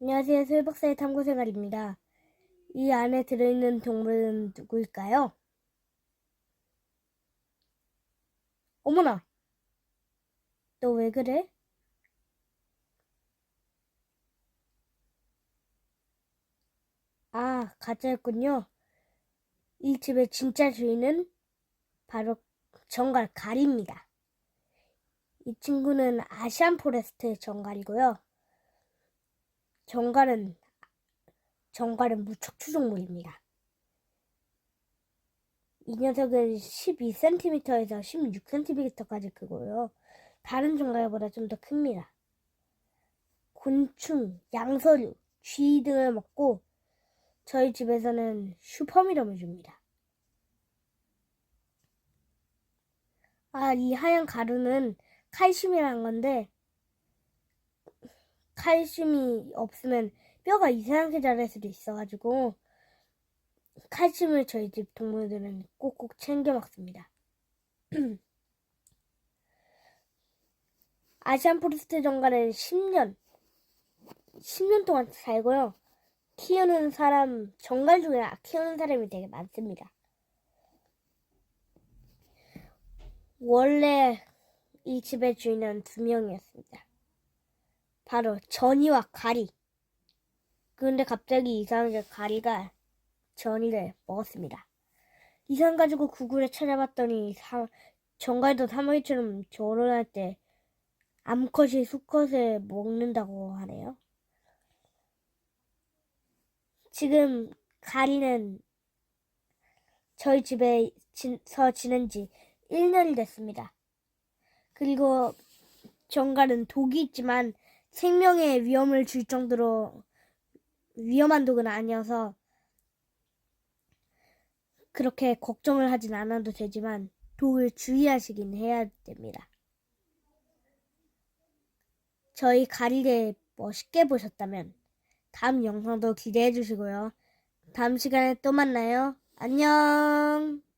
안녕하세요. 설박사의 탐구생활입니다. 이 안에 들어있는 동물은 누구일까요? 어머나! 너 왜 그래? 아, 가짜였군요. 이 집의 진짜 주인은 바로 정갈 가리입니다. 이 친구는 아시안 포레스트 정갈이고요. 정갈은 정갈은 무척 추종물입니다. 이 녀석은 12cm에서 16cm까지 크고요. 다른 정갈보다 좀 더 큽니다. 곤충, 양서류, 쥐 등을 먹고 저희 집에서는 슈퍼미럼을 줍니다. 아, 이 하얀 가루는 칼슘이라는 건데 칼슘이 없으면 뼈가 이상하게 자랄 수도 있어가지고 칼슘을 저희 집 동물들은 꼭꼭 챙겨 먹습니다. 아시안 포레스트 정갈은 10년, 10년 동안 살고요. 키우는 사람, 정갈 중에 키우는 사람이 되게 많습니다. 원래 이 집의 주인은 두 명이었습니다. 바로 전이와 가리. 그런데 갑자기 이상하게 가리가 전이를 먹었습니다. 이상 가지고 구글에 찾아봤더니 사, 정갈도 사마귀처럼 결혼할 때 암컷이 수컷을 먹는다고 하네요. 지금 가리는 저희 집에서 지낸 지 1년이 됐습니다. 그리고 정갈은 독이 있지만 생명에 위험을 줄 정도로 위험한 독은 아니어서 그렇게 걱정을 하진 않아도 되지만 독을 주의하시긴 해야 됩니다. 저희 가리를 멋있게 보셨다면 다음 영상도 기대해 주시고요. 다음 시간에 또 만나요. 안녕!